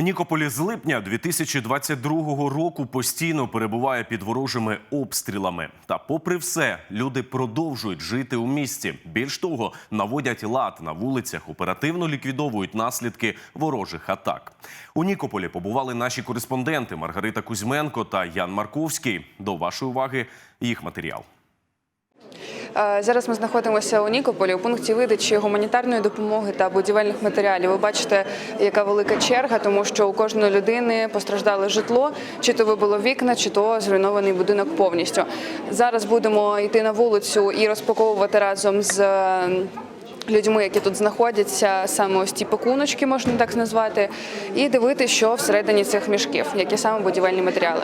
Нікополі з липня 2022 року постійно перебуває під ворожими обстрілами. Та, попри все, люди продовжують жити у місті. Більш того, наводять лад на вулицях, оперативно ліквідовують наслідки ворожих атак. У Нікополі побували наші кореспонденти Маргарита Кузьменко та Ян Марковський. До вашої уваги їх матеріал. Е, Зараз ми знаходимося у Нікополі у пункті видачі гуманітарної допомоги та будівельних матеріалів. Ви бачите, яка велика черга, тому що у кожної людини постраждало житло, чи то вибило вікна, чи то зруйнований будинок повністю. Зараз будемо йти на вулицю і розпаковувати разом з. е, Людьми, які тут знаходяться, саме ось ті пакуночки, можна так назвати, і дивитися, що всередині цих мішків, які саме будівельні матеріали.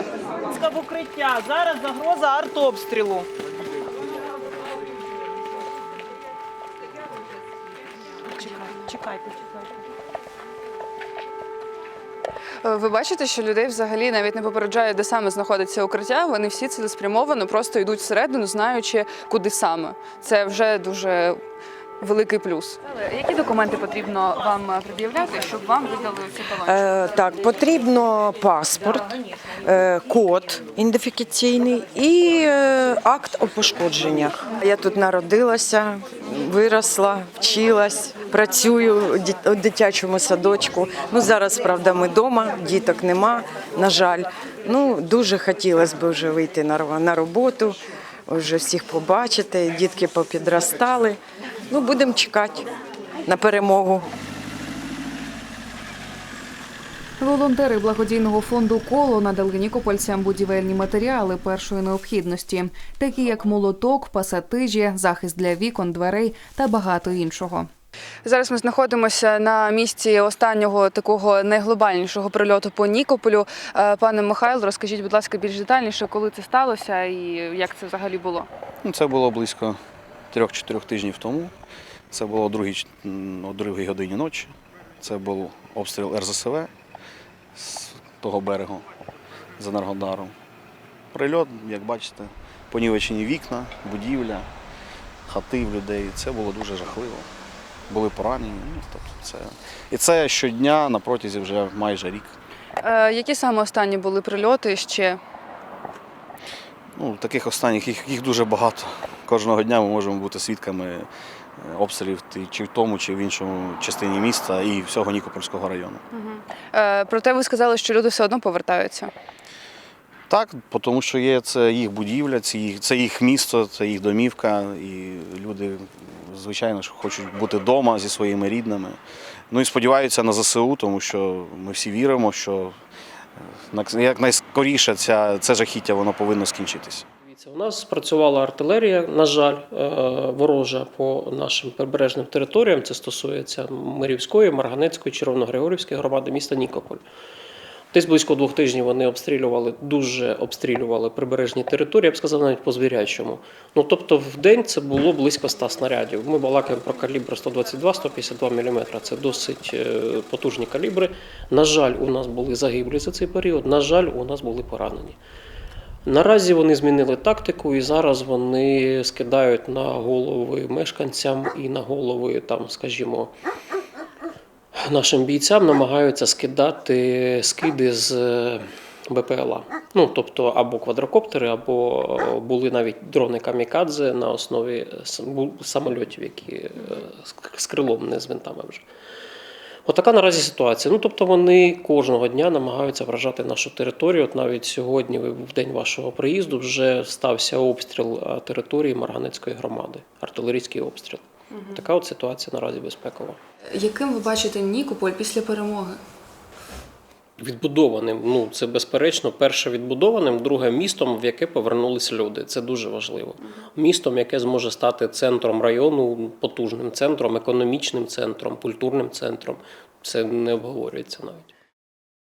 Укриття. Зараз загроза артобстрілу. Чекайте, чекайте. Е, Ви бачите, що людей взагалі навіть не попереджають, де саме знаходиться укриття. Вони всі цілеспрямовано просто йдуть всередину, знаючи, куди саме. Це вже дуже великий плюс. Які документи потрібно вам пред'являти, щоб вам видали ці талончики? Е, Так, потрібно паспорт, е, код ідентифікаційний і е, акт о пошкодженнях. Я тут народилася, виросла, вчилась, працюю у дитячому садочку. Ну зараз, правда, ми вдома, діток нема, на жаль. Ну дуже хотілося б вже вийти на роботу, вже всіх побачити. Дітки попідростали. Ну будемо чекати на перемогу. Волонтери благодійного фонду коло надали нікопольцям будівельні матеріали першої необхідності, такі як молоток, пасатижі, захист для вікон, дверей та багато іншого. Зараз ми знаходимося на місці останнього такого найглобальнішого прильоту по Нікополю. Е, Пане Михайло, розкажіть, будь ласка, більш детальніше, коли це сталося і як це взагалі було? Ну, Це було близько 3-4 тижнів тому. Це було о другій, о другій годині ночі. Це був обстріл РЗСВ з того берегу з Енергодаром. Прильот, як бачите, понівечені вікна, будівля, хати в людей. Це було дуже жахливо. Були поранені. Ну, тобто це... І це щодня на протязі вже майже рік. Е, Які саме останні були прильоти ще? Ну, таких останніх їх, їх дуже багато. Кожного дня ми можемо бути свідками е, обстрілів чи в тому, чи в іншому частині міста і всього Нікопольського району. Е, Проте ви сказали, що люди все одно повертаються. Так, тому що є це їх будівля, це їх, це їх місто, це їх домівка, і люди, звичайно ж, хочуть бути вдома зі своїми рідними. Ну і сподіваються на ЗСУ, тому що ми всі віримо, що е, нак- якнайскоріше ця, це жахіття воно повинно скінчитися. У нас спрацювала артилерія, на жаль, е, ворожа по нашим прибережним територіям. Це стосується Мирівської, Марганецької, Червоногригорівської громади міста Нікополь. Десь близько двох тижнів вони обстрілювали, дуже обстрілювали прибережні території, я б сказав, навіть по звірячому. Ну тобто в день це було близько 100 снарядів. Ми балакаємо про калібр 122-152 мм. Це досить е, потужні калібри. На жаль, у нас були загиблі за цей період. На жаль, у нас були поранені. Наразі вони змінили тактику, і зараз вони скидають на голови мешканцям і на голови, там, скажімо, нашим бійцям намагаються скидати скиди з е, БПЛА. Ну, тобто або квадрокоптери, або е, були навіть дрони камікадзе на основі самольотів, які е, з крилом, не з винтами вже. Отака наразі ситуація. Ну тобто вони кожного дня намагаються вражати нашу територію. От навіть сьогодні, в день вашого приїзду, вже стався обстріл території Марганецької громади, артилерійський обстріл. Така от ситуація наразі безпекова. Яким ви бачите Нікополь після перемоги? Відбудованим, ну це безперечно, перше відбудованим, друге містом, в яке повернулись люди. Це дуже важливо. Містом, яке зможе стати центром району, потужним центром, економічним центром, культурним центром. Це не обговорюється навіть.